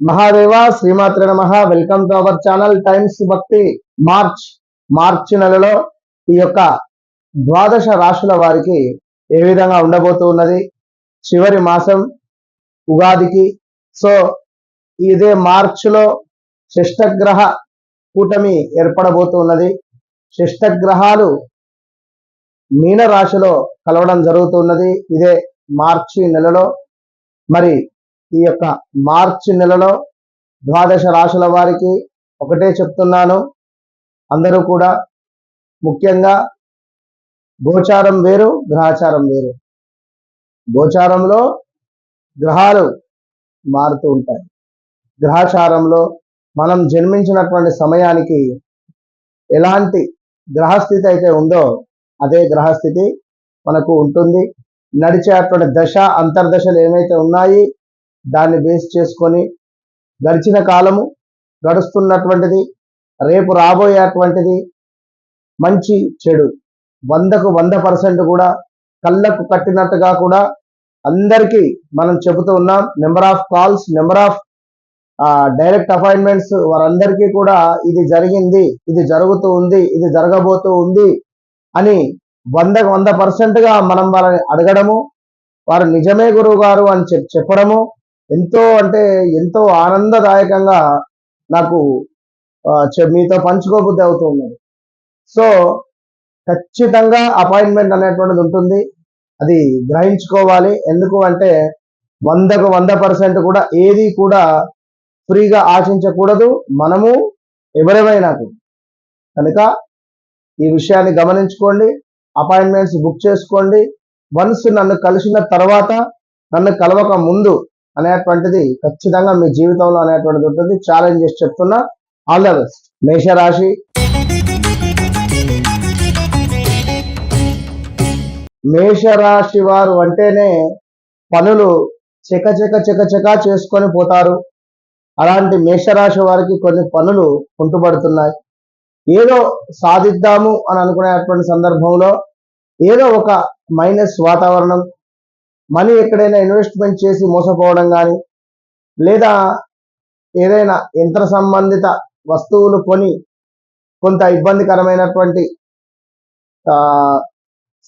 మహాదేవ శ్రీమాత్ర నమ. Welcome to our channel Times Bhakti March మార్చి నెలలో ఈ యొక్క ద్వాదశ రాశుల వారికి ఏ విధంగా ఉండబోతూ ఉన్నది? చివరి మాసం ఉగాదికి. సో ఇదే మార్చిలో శిష్టగ్రహ కూటమి ఏర్పడబోతూ ఉన్నది. శిష్టగ్రహాలు మీన రాశిలో కలవడం జరుగుతున్నది ఇదే మార్చి నెలలో. మరి ఈ యొక్క మార్చి నెలలో ద్వాదశ రాశుల వారికి ఒకటే చెప్తున్నాను. అందరూ కూడా ముఖ్యంగా గోచారం వేరు గ్రహాచారం వేరు. గోచారంలో గ్రహాలు మారుతూ ఉంటాయి. గ్రహాచారంలో మనం జన్మించినటువంటి సమయానికి ఎలాంటి గ్రహస్థితి అయితే ఉందో అదే గ్రహస్థితి మనకు ఉంటుంది. నడిచేటువంటి దశ అంతర్దశలు ఏమైతే ఉన్నాయి దాన్ని బేస్ చేసుకొని గడిచిన కాలము గడుస్తున్నటువంటిది రేపు రాబోయేటువంటిది మంచి చెడు. వందకు వంద పర్సెంట్ కూడా కళ్ళకు కట్టినట్టుగా కూడా అందరికీ మనం చెబుతూ ఉన్నాం. Number of calls number of direct appointments వారందరికీ కూడా ఇది జరిగింది ఇది జరుగుతూ ఉంది ఇది జరగబోతూ ఉంది అని వందకు వంద పర్సెంట్గా మనం వాళ్ళని అడగడము వారు నిజమే గురువు గారు అని చెప్ చెప్పడము ఎంతో అంటే ఎంతో ఆనందదాయకంగా నాకు చె- మీతో పంచుకోబుద్ధి అవుతూ ఉన్నది. సో ఖచ్చితంగా అపాయింట్మెంట్ అనేటువంటిది ఉంటుంది. అది గ్రహించుకోవాలి. ఎందుకు అంటే వందకు వంద పర్సెంట్ కూడా ఏది కూడా ఫ్రీగా ఆశించకూడదు. మనము ఎవరెవరైనా కనుక ఈ విషయాన్ని గమనించుకోండి. అపాయింట్మెంట్స్ బుక్ చేసుకోండి. వన్స్ నన్ను కలిసిన తర్వాత నన్ను కలవక ముందు అనేటువంటిది ఖచ్చితంగా మీ జీవితంలో అనేటువంటిది ఉంటుంది. ఛాలెంజ్ చేసి చెప్తున్నా ఆల్ ద బెస్ట్ మేషరాశి. మేషరాశి వారు అంటేనే పనులు చెక చెక చేసుకొని పోతారు. అలాంటి మేషరాశి వారికి కొన్ని పనులు కుంటుపడుతున్నాయి. ఏదో సాధిద్దాము అని అనుకునేటువంటి సందర్భంలో ఏదో ఒక మైనస్ వాతావరణం మనీ ఎక్కడైనా ఇన్వెస్ట్మెంట్ చేసి మోసపోవడం కానీ లేదా ఏదైనా యంత్ర సంబంధిత వస్తువులు కొని కొంత ఇబ్బందికరమైనటువంటి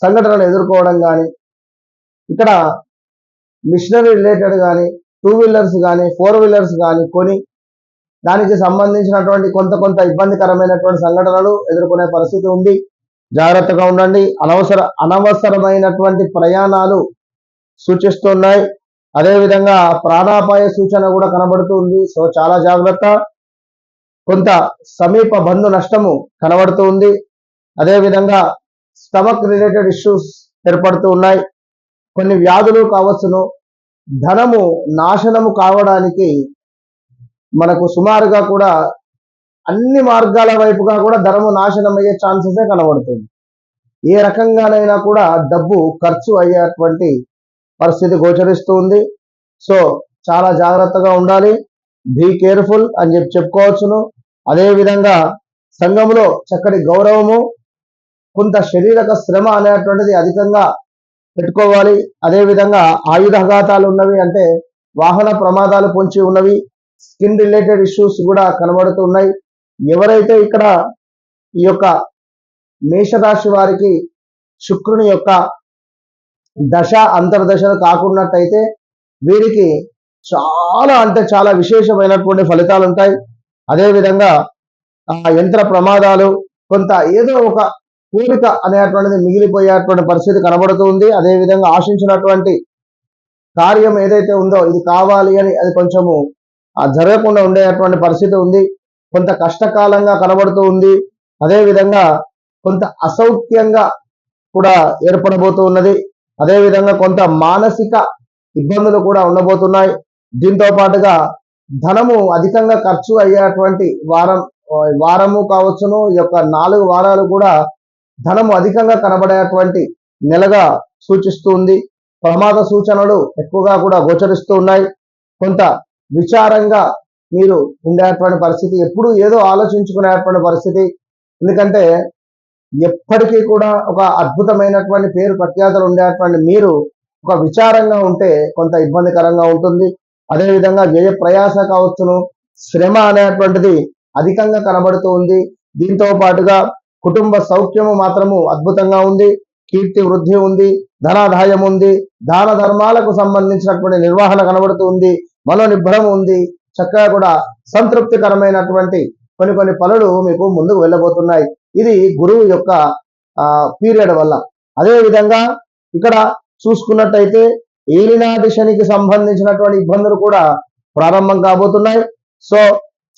సంఘటనలు ఎదుర్కోవడం కానీ ఇక్కడ మిషనరీ రిలేటెడ్ కానీ టూ వీలర్స్ కానీ ఫోర్ వీలర్స్ కానీ కొని దానికి సంబంధించినటువంటి కొంత కొంత ఇబ్బందికరమైనటువంటి సంఘటనలు ఎదుర్కొనే పరిస్థితి ఉంది. జాగ్రత్తగా ఉండండి. అనవసర అనవసరమైనటువంటి ప్రయాణాలు సూచిస్తున్నాయి. అదేవిధంగా ప్రాణాపాయ సూచన కూడా కనబడుతుంది. సో చాలా జాగ్రత్త. కొంత సమీప బంధు నష్టము కనబడుతూ ఉంది అదేవిధంగా స్టమక్ రిలేటెడ్ ఇష్యూస్ ఏర్పడుతూ ఉన్నాయి. కొన్ని వ్యాధులు కావచ్చును. ధనము నాశనము కావడానికి మనకు సుమారుగా కూడా అన్ని మార్గాల వైపుగా కూడా ధనము నాశనం అయ్యే ఛాన్సెసే కనబడుతుంది. ఏ రకంగానైనా కూడా డబ్బు ఖర్చు అయ్యేటువంటి పరిస్థితి గోచరిస్తూ ఉంది. సో చాలా జాగ్రత్తగా ఉండాలి. బీ కేర్ఫుల్ అని చెప్పి చెప్పుకోవచ్చును. అదేవిధంగా సంఘంలో చక్కటి గౌరవము కొంత శరీరక శ్రమ అనేటువంటిది అధికంగా పెట్టుకోవాలి. అదేవిధంగా ఆయుధాఘాతాలు ఆయుధఘాతాలు ఉన్నవి అంటే వాహన ప్రమాదాలు పొంచి ఉన్నవి స్కిన్ రిలేటెడ్ ఇష్యూస్ కూడా కనబడుతున్నాయి ఎవరైతే ఇక్కడ ఈ యొక్క మేషరాశి వారికి శుక్రుని యొక్క దశ అంతర్దశలు కాకున్నట్టయితే వీరికి చాలా అంటే చాలా విశేషమైనటువంటి ఫలితాలు ఉంటాయి అదేవిధంగా ఆ యంత్ర ప్రమాదాలు కొంత ఏదో ఒక కోరిక అనేటువంటిది మిగిలిపోయేటువంటి పరిస్థితి కనబడుతుంది అదే విధంగా ఆశించినటువంటి కార్యం ఏదైతే ఉందో ఇది కావాలి అని అది కొంచెము జరగకుండా ఉండేటువంటి పరిస్థితి ఉంది. కొంత కష్టకాలంగా కనబడుతూ ఉంది. అదేవిధంగా కొంత అసౌఖ్యంగా కూడా ఏర్పడబోతూ ఉన్నది. అదేవిధంగా కొంత మానసిక ఇబ్బందులు కూడా ఉండబోతున్నాయి. దీంతో పాటుగా ధనము అధికంగా ఖర్చు అయ్యేటువంటి వారం వారము కావచ్చును ఈ యొక్క నాలుగు వారాలు కూడా ధనము అధికంగా కనబడేటువంటి నెలగా సూచిస్తుంది. ప్రమాద సూచనలు ఎక్కువగా కూడా గోచరిస్తూ ఉన్నాయి. కొంత విచారంగా మీరు ఉండేటువంటి పరిస్థితి ఎప్పుడు ఏదో ఆలోచించుకునేటువంటి పరిస్థితి. ఎందుకంటే ఎప్పటికీ కూడా ఒక అద్భుతమైనటువంటి పేరు ప్రఖ్యాతలు ఉండేటువంటి మీరు ఒక విచారంగా ఉంటే కొంత ఇబ్బందికరంగా ఉంటుంది. అదేవిధంగా వ్యయ ప్రయాస కావచ్చును శ్రమ అనేటువంటిది అధికంగా కనబడుతూ ఉంది. దీంతో పాటుగా కుటుంబ సౌఖ్యము మాత్రము అద్భుతంగా ఉంది. కీర్తి వృద్ధి ఉంది ధనాదాయం ఉంది దాన ధర్మాలకు సంబంధించినటువంటి నిర్వహణ కనబడుతూ ఉంది మనోనిబ్బరం ఉంది. చక్కగా కూడా సంతృప్తికరమైనటువంటి కొన్ని కొన్ని పనులు మీకు ముందుకు వెళ్ళబోతున్నాయి. ఇది గురువు యొక్క పీరియడ్ వల్ల. అదే విధంగా ఇక్కడ చూసుకున్నట్టయితే ఏలినాటి శనికి సంబంధించినటువంటి ఇబ్బందులు కూడా ప్రారంభం కాబోతున్నాయి. సో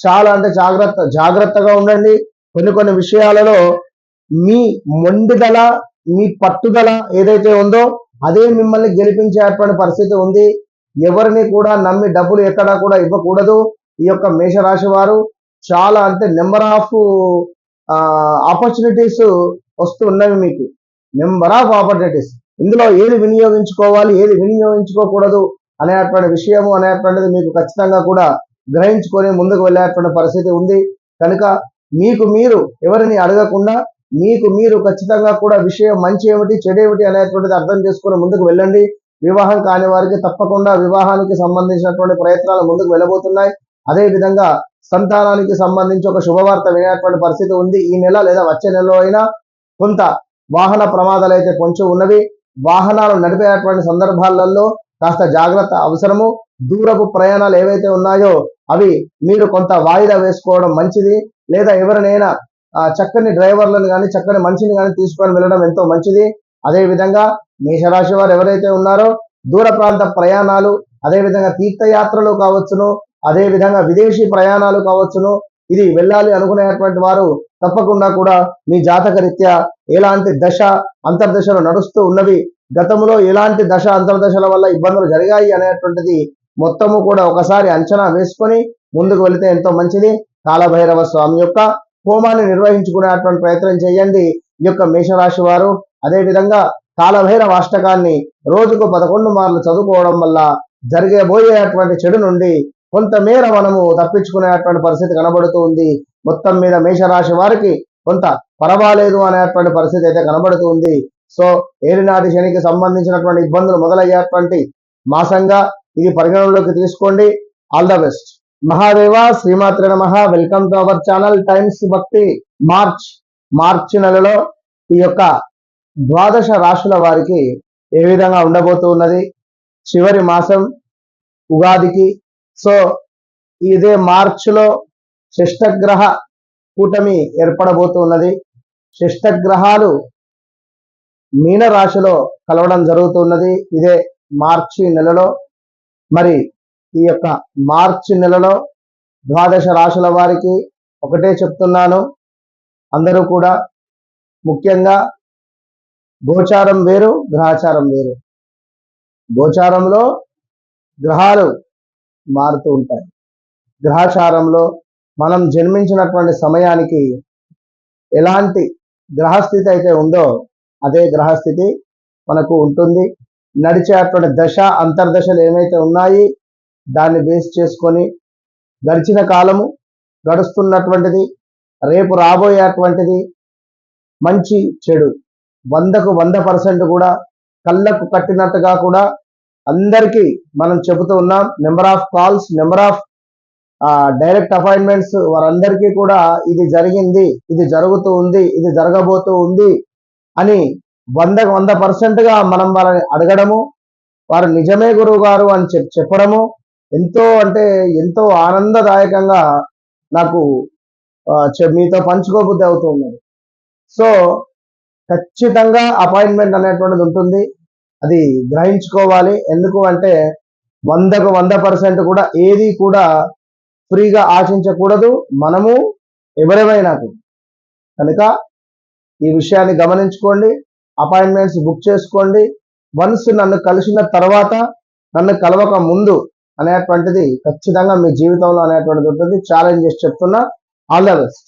చాలా అంటే జాగ్రత్త జాగ్రత్తగా ఉండండి. కొన్ని కొన్ని విషయాలలో మీ మొండిదల మీ పట్టుదల ఏదైతే ఉందో అదే మిమ్మల్ని గెలిపించేటువంటి పరిస్థితి ఉంది. ఎవరిని కూడా నమ్మి డబ్బులు ఎక్కడా కూడా ఇవ్వకూడదు. ఈ యొక్క మేషరాశి వారు చాలా అంటే నెంబర్ ఆఫ్ ఆపర్చునిటీస్ వస్తూ ఉన్నవి మీకు. Number of opportunities. ఇందులో ఏది వినియోగించుకోవాలి ఏది వినియోగించుకోకూడదు అనేటువంటి విషయము అనేటువంటిది మీకు ఖచ్చితంగా కూడా గ్రహించుకొని ముందుకు వెళ్ళేటువంటి పరిస్థితి ఉంది. కనుక మీకు మీరు ఎవరిని అడగకుండా మీకు మీరు ఖచ్చితంగా కూడా విషయం మంచి ఏమిటి చెడు ఏమిటి అనేటువంటిది అర్థం చేసుకుని ముందుకు వెళ్ళండి. వివాహం కాని వారికి తప్పకుండా వివాహానికి సంబంధించినటువంటి ప్రయత్నాలు ముందుకు వెళ్ళబోతున్నాయి. అదే విధంగా సంతానానికి సంబంధించి ఒక శుభవార్త వినేటువంటి పరిస్థితి ఉంది. ఈ నెల లేదా వచ్చే నెలలో అయినా కొంత వాహన ప్రమాదాలు అయితే కొంచెం ఉన్నవి. వాహనాలు నడిపేటువంటి సందర్భాలలో కాస్త జాగ్రత్త అవసరము. దూరపు ప్రయాణాలు ఏవైతే ఉన్నాయో అవి మీరు కొంత వాయిదా వేసుకోవడం మంచిది. లేదా ఎవరినైనా చక్కని డ్రైవర్లను కానీ చక్కని మనిషిని కానీ తీసుకొని వెళ్ళడం ఎంతో మంచిది. అదే విధంగా మేషరాశి వారు ఎవరైతే ఉన్నారో దూర ప్రాంత ప్రయాణాలు అదే విధంగా తీర్థయాత్రలు కావచ్చును అదేవిధంగా విదేశీ ప్రయాణాలు కావచ్చును. ఇది వెళ్ళాలి అనుకునేటువంటి వారు తప్పకుండా కూడా మీ జాతక రీత్యా ఎలాంటి దశ అంతర్దశలు నడుస్తూ ఉన్నవి గతంలో ఎలాంటి దశ అంతర్దశల వల్ల ఇబ్బందులు జరిగాయి అనేటువంటిది మొత్తము కూడా ఒకసారి అంచనా వేసుకొని ముందుకు వెళితే ఎంతో మంచిది. కాలభైరవ స్వామి యొక్క హోమాన్ని నిర్వహించుకునేటువంటి ప్రయత్నం చేయండి ఈ యొక్క మేషరాశి వారు. అదేవిధంగా కాలభైరవ అష్టకాన్ని రోజుకు పదకొండు మార్లు చదువుకోవడం వల్ల జరిగేబోయేటువంటి చెడు నుండి కొంతమేర మనము తప్పించుకునేటువంటి పరిస్థితి కనబడుతూ ఉంది మొత్తం మీద మేషరాశి వారికి కొంత పర్వాలేదు అనేటువంటి పరిస్థితి అయితే కనబడుతూ ఉంది సో ఏలినాటి శనికి సంబంధించినటువంటి ఇబ్బందులు మొదలయ్యేటువంటి మాసంగా ఇది పరిగణనలోకి తీసుకోండి. All the best. మహాదేవ శ్రీమాత్రి నమ. Welcome to our channel Times Bhakti March. మార్చి నెలలో ఈ యొక్క ద్వాదశ రాశుల వారికి ఏ విధంగా ఉండబోతూ ఉన్నది చివరి మాసం ఉగాదికి. సో ఇదే మార్చిలో శిష్టగ్రహ కూటమి ఏర్పడబోతున్నది. శిష్టగ్రహాలు మీనరాశిలో కలవడం జరుగుతున్నది. ఇదే మార్చి నెలలో. మరి ఈ యొక్క మార్చి నెలలో ద్వాదశ రాశుల వారికి ఒకటే చెప్తున్నాను. అందరూ కూడా ముఖ్యంగా గోచారం వేరు గ్రహచారం వేరు. గోచారంలో గ్రహాలు మారుతూ ఉంటాయి. గ్రహచారంలో మనం జన్మించినటువంటి సమయానికి ఎలాంటి గ్రహస్థితి అయితే ఉందో అదే గ్రహస్థితి మనకు ఉంటుంది. నడిచేటువంటి దశ అంతర్దశలు ఏమైతే ఉన్నాయి దాన్ని బేస్ చేసుకొని గడిచిన కాలము గడుస్తున్నటువంటిది రేపు రాబోయేటువంటిది మంచి చెడు. వందకు వంద పర్సెంట్ కూడా కళ్ళకు కట్టినట్టుగా కూడా అందరికీ మనం చెబుతూ ఉన్నాం number of calls number of direct appointments వారందరికీ కూడా ఇది జరిగింది ఇది జరుగుతూ ఉంది ఇది జరగబోతూ ఉంది అని వందకు వంద పర్సెంట్గా మనం వాళ్ళని అడగడము వారు నిజమే గురువు గారు అని చెప్ చెప్పడము ఎంతో అంటే ఎంతో ఆనందదాయకంగా నాకు మీతో పంచుకోబుద్ధి అవుతుంది సో ఖచ్చితంగా అపాయింట్మెంట్ అనేటువంటిది ఉంటుంది. అది గ్రహించుకోవాలి. ఎందుకు అంటే వందకు వంద పర్సెంట్ కూడా ఏది కూడా ఫ్రీగా ఆశించకూడదు. మనము ఎవరెవరైనా కనుక ఈ విషయాన్ని గమనించుకోండి. అపాయింట్మెంట్స్ బుక్ చేసుకోండి. వన్స్ నన్ను కలిసిన తర్వాత నన్ను కలవక ముందు అనేటువంటిది ఖచ్చితంగా మీ జీవితంలో అనేటువంటిది ఉంటుంది. ఛాలెంజ్ చేసి చెప్తున్నా. All the best.